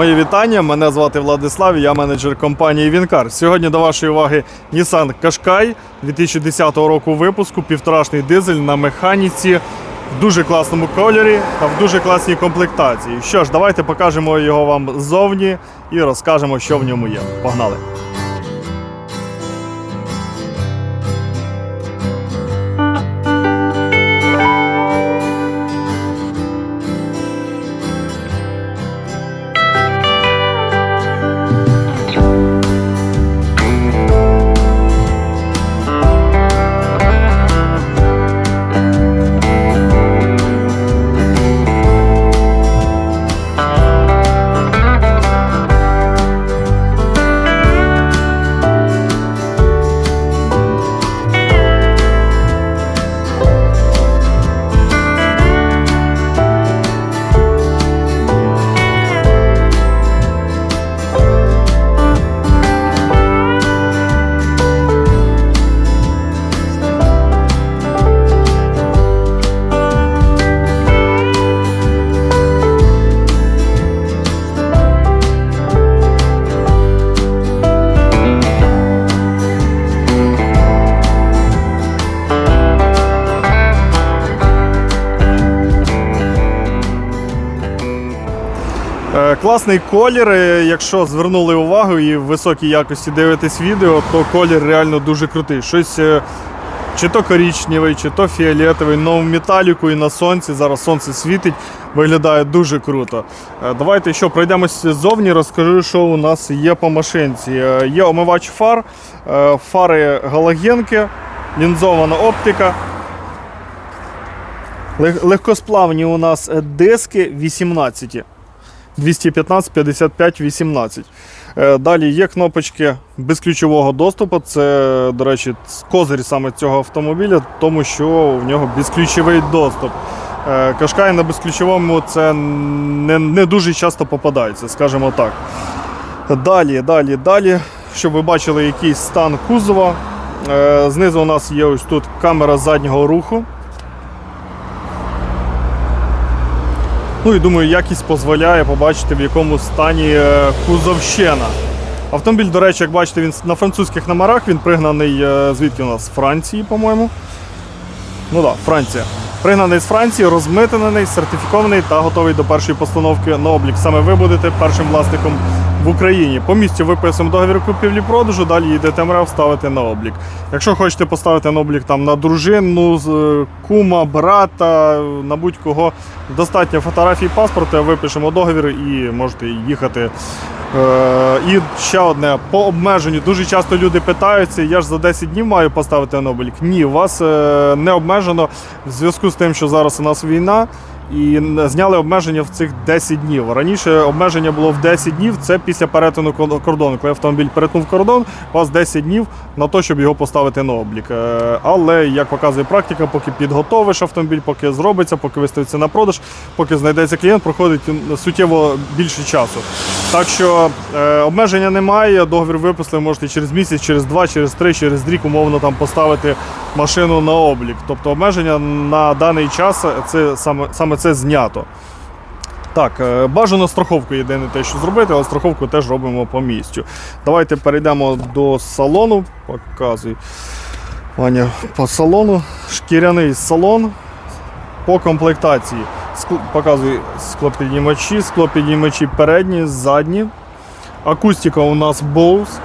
Мої вітання. Мене звати Владислав, я менеджер компанії Вінкар. Сьогодні до вашої уваги Nissan Qashqai 2010 року випуску, півторашний дизель на механіці в дуже класному кольорі та в дуже класній комплектації. Що ж, давайте покажемо його вам ззовні і розкажемо, що в ньому є. Погнали! Класний колір. е, Якщо звернули увагу і в високій якості дивитесь відео, то колір реально дуже крутий. Щось е, чи то коричневий, чи то фіолетовий, але в металіку і на сонці. Зараз сонце світить, виглядає дуже круто. Е, Давайте що пройдемося ззовні, розкажу, що у нас є по машинці. Є омивач фар, фари галогенки, лінзована оптика. Легкосплавні у нас диски 18. 215, 55, 18. Е, Далі є кнопочки безключового доступу. Це, до речі, козир саме цього автомобіля, тому що в нього безключовий доступ. Е, Кашкай на безключовому це не, не дуже часто попадається, скажімо так. Далі, далі, далі. Щоб ви бачили якийсь стан кузова. Е, Знизу у нас є ось тут камера заднього руху. Ну і думаю, якість дозволяє побачити, в якому стані е, кузовщина. Автомобіль, до речі, як бачите, він на французьких номерах, він пригнаний е, звідки у нас? З Франції, по-моєму. Ну так, да, Франція. Пригнаний з Франції, розмитнений, сертифікований та готовий до першої постановки на облік. Саме ви будете першим власником в Україні. По місцю виписуємо договір купівлі-продажу, далі їдете МРЕВ ставити на облік. Якщо хочете поставити на облік там, на дружину, е, кума, брата, на будь-кого, достатньо фотографій паспорта, випишемо договір і можете їхати. Е, і ще одне по обмеженню. Дуже часто люди питаються, я ж за 10 днів маю поставити на облік. Ні, у вас е, не обмежено в зв'язку з тим, що зараз у нас війна. І зняли обмеження в цих 10 днів. Раніше обмеження було в 10 днів. Це після перетину кордону. Коли автомобіль перетнув кордон, у вас 10 днів на те, щоб його поставити на облік. Е, Але як показує практика, поки підготовиш автомобіль, поки зробиться, поки виставиться на продаж, поки знайдеться клієнт, проходить суттєво більше часу. Так що е, обмеження немає. Договір випустили, можете через місяць, через два, через три, через рік умовно там поставити машину на облік. Тобто обмеження на даний час це саме, саме це знято. Так, е, бажано страховку єдине те, що зробити, але страховку теж робимо по місцю. Давайте перейдемо до салону. Показуй. Ваня, по салону. Шкіряний салон по комплектації. Скло- Показую склопіднімачі, склопіднімачі передні, задні. Акустика у нас Bose.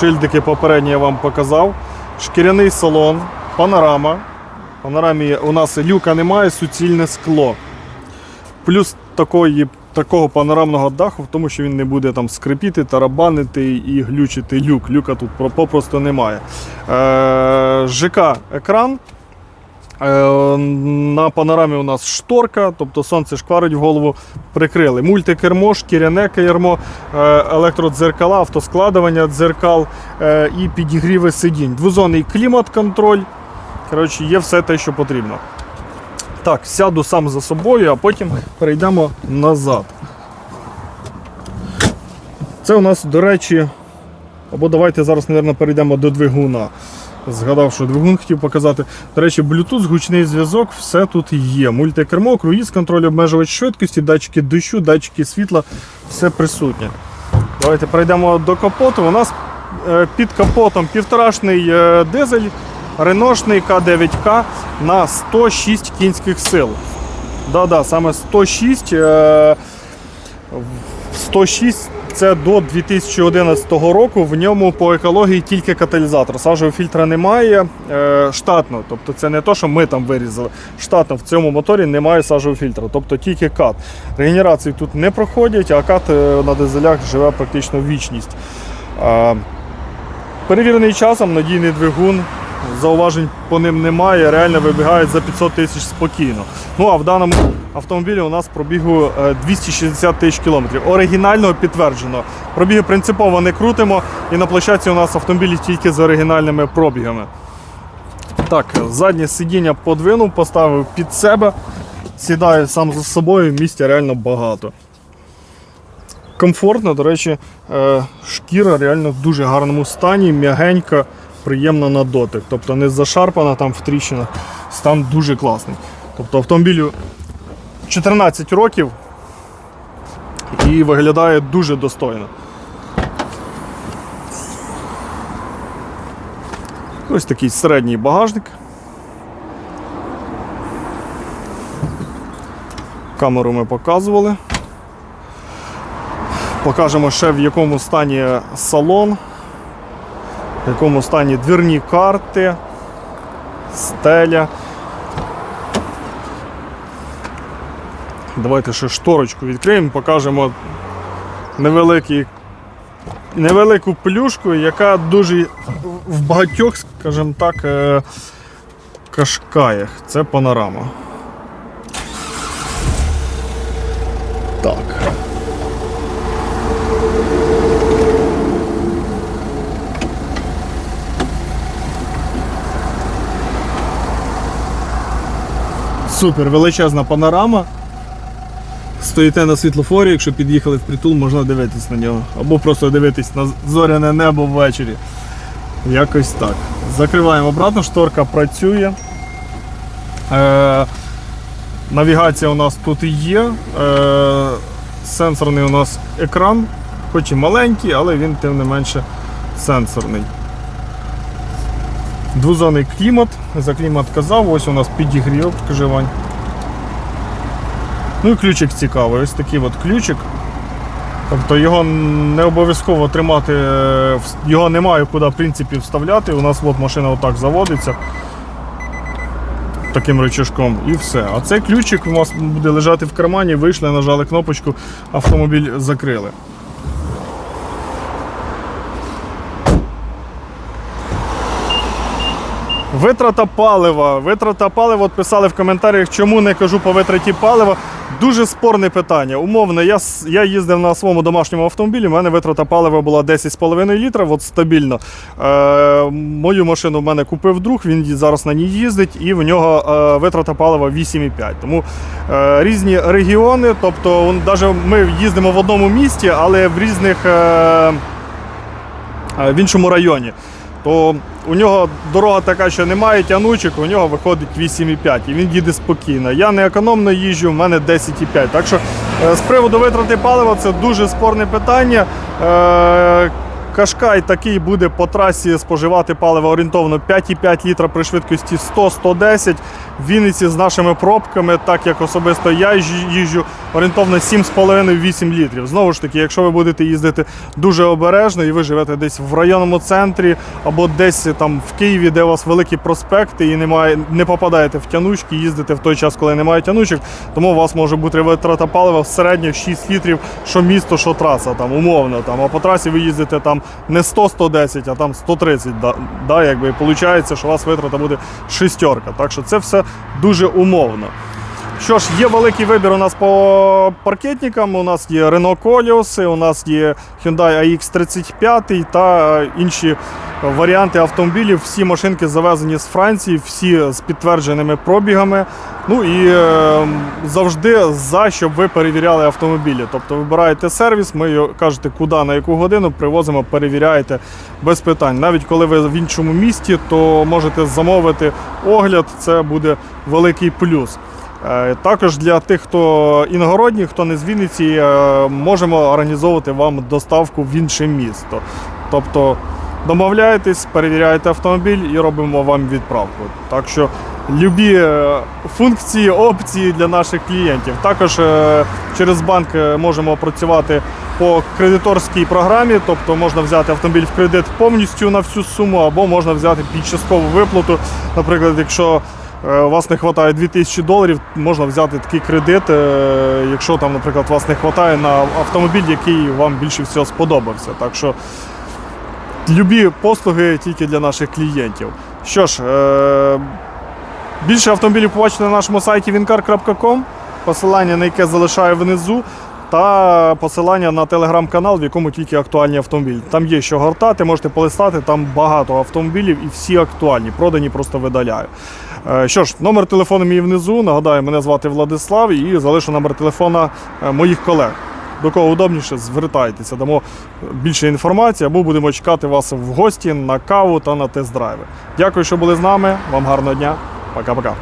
Шильдики попередні я вам показав. Шкіряний салон, панорама. Панорамі у нас люка немає, суцільне скло. Плюс такої, такого панорамного даху, в тому, що він не буде там скрипіти, тарабанити і глючити люк. Люка тут попросту немає. Е, ЖК екран. Е, На панорамі у нас шторка, тобто сонце шкварить в голову, прикрили. Мультикермо, шкіряне кермо, е, електродзеркала, автоскладування дзеркал е, і підігріви сидінь. Двозонний клімат-контроль. Коротше, є все те, що потрібно. Так, сяду сам за собою, а потім перейдемо назад. Це у нас, до речі, або давайте зараз, мабуть, перейдемо до двигуна. Згадав, що двигун хотів показати. До речі, Bluetooth, гучний зв'язок, все тут є. Мультикермо, круїз, контроль, обмежувач швидкості, датчики дощу, датчики світла. все присутнє. Давайте перейдемо до капоту. У нас е, під капотом півторашний е, дизель, реношний К9К на 106 кінських сил. Да-да, саме 106. Е, 106 це до 2011 року. В ньому по екології тільки каталізатор. Сажового фільтра немає е, штатно. Тобто це не то, що ми там вирізали. Штатно в цьому моторі немає сажового фільтра, тобто тільки кат. Регенерації тут не проходять, а кат е, на дизелях живе практично вічність. Е, перевірений часом, надійний двигун. Зауважень по ним немає, реально вибігають за 500 тисяч спокійно. Ну а в даному автомобілі у нас пробігу е, 260 тисяч кілометрів. Оригінального підтверджено. Пробіги принципово не крутимо, і на площадці у нас автомобілі тільки з оригінальними пробігами. Так, заднє сидіння подвинув, поставив під себе, сідаю сам за собою, місця реально багато. Комфортно, до речі, е, шкіра реально в дуже гарному стані, м'ягенька, приємна на дотик. Тобто не зашарпана там в тріщинах, стан дуже класний. Тобто автомобілю 14 років і виглядає дуже достойно. Ось такий середній багажник. Камеру ми показували. Покажемо ще в якому стані салон, в якому стані двірні карти, стеля. Давайте ще шторочку відкриємо, покажемо невеликий, невелику плюшку, яка дуже в багатьох, скажімо так, е, кашкаях. Це панорама. Так. Супер, величезна панорама. Стоїте на світлофорі, якщо під'їхали в притул, можна дивитись на нього. Або просто дивитись на зоряне небо ввечері. Якось так. Закриваємо обратно, шторка працює. Е, навігація у нас тут є. Е, сенсорний у нас екран, хоч і маленький, але він тим не менше сенсорний. Двозонний клімат. За клімат казав, ось у нас підігрів, Вань. Ну і ключик цікавий, ось такий от ключик. Тобто його не обов'язково тримати, е, його немає куди в принципі вставляти. У нас от машина отак заводиться таким рычажком і все. А цей ключик у вас буде лежати в кармані, вийшли, нажали кнопочку, автомобіль закрили. Витрата палива. Витрата палива, от писали в коментарях, чому не кажу по витраті палива. Дуже спорне питання. Умовно, я, я їздив на своєму домашньому автомобілі, у мене витрата палива була 10,5 літра, от стабільно. Е, мою машину в мене купив друг, він зараз на ній їздить, і в нього е, витрата палива 8,5. Тому е, різні регіони, тобто он, даже ми їздимо в одному місті, але в різних. Е, е, в іншому районі, то у нього дорога така, що немає тянучок, у нього виходить 8,5 і він їде спокійно. Я не економно їжджу, в мене 10,5. Так що е, з приводу витрати палива це дуже спорне питання. Кашкай такий буде по трасі споживати паливо орієнтовно 5,5 літра при швидкості 100-110. В Вінниці з нашими пробками, так як особисто я їжджу, орієнтовно 7,5-8 літрів. Знову ж таки, якщо ви будете їздити дуже обережно і ви живете десь в районному центрі або десь там в Києві, де у вас великі проспекти і немає, не попадаєте в тянучки, їздите в той час, коли немає тянучок, тому у вас може бути витрата палива в середньо 6 літрів, що місто, що траса, там умовно. Там, а по трасі ви їздите там не 100-110, а там 130. Да, да, якби і виходить, що у вас витрата буде шістерка. Так що це все дуже умовно. Що ж, є великий вибір у нас по паркетникам. У нас є Renault Koleos, у нас є Hyundai AX35 та інші варіанти автомобілів. Всі машинки завезені з Франції, всі з підтвердженими пробігами. Ну і е, завжди за, щоб ви перевіряли автомобілі. Тобто вибираєте сервіс, ми кажете, куди, на яку годину, привозимо, перевіряєте без питань. Навіть коли ви в іншому місті, то можете замовити огляд, це буде великий плюс. Е, Також для тих, хто іногородній, хто не з Вінниці, е, можемо організовувати вам доставку в інше місто. Тобто домовляєтесь, перевіряєте автомобіль і робимо вам відправку. Так що любі е, функції, опції для наших клієнтів. Також через банк можемо працювати по кредиторській програмі, тобто можна взяти автомобіль в кредит повністю на всю суму, або можна взяти під часткову виплату. Наприклад, якщо у вас не вистачає 2000 доларів, можна взяти такий кредит, е, якщо там, наприклад, вас не вистачає на автомобіль, який вам більше всього сподобався. Так що любі послуги тільки для наших клієнтів. Що ж, е, більше автомобілів побачите на нашому сайті wincar.com, посилання на яке залишаю внизу, та посилання на телеграм-канал, в якому тільки актуальні автомобілі. Там є що гортати, можете полистати, там багато автомобілів і всі актуальні, продані просто видаляю. Е, Що ж, номер телефону мій внизу. Нагадаю, мене звати Владислав і залишу номер телефона е, моїх колег. До кого удобніше, звертайтеся, дамо більше інформації або будемо чекати вас в гості на каву та на тест-драйви. Дякую, що були з нами. Вам гарного дня. Пока-пока.